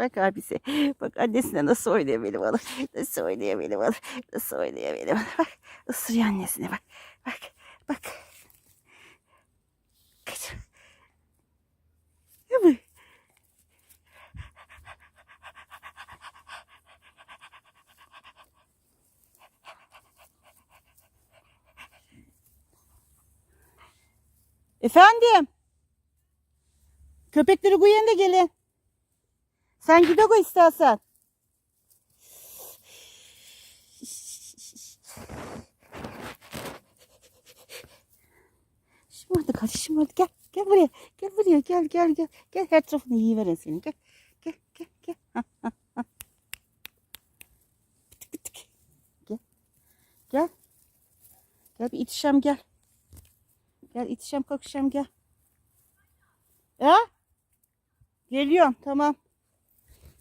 Bak abisi. Bak annesine nasıl oynuyor benim oğlum. Nasıl oynuyor benim oğlum. Nasıl oynuyor oğlum. Bak ısırıyor annesine bak. Bak bak. Kaç. Değil mi? Efendim. Köpekleri koyun da gelin. Sen gide koy istersen. Şımardık hadi şımardık gel. Gel buraya. Gel buraya gel gel gel. Gel her tarafını yiyiverin senin. Gel. Gel gel gel. Ha, ha, ha. Tık tık. Gel. Gel. Gel bir itişem gel. Gel itişem kalkışam gel. Ya? Geliyorum tamam.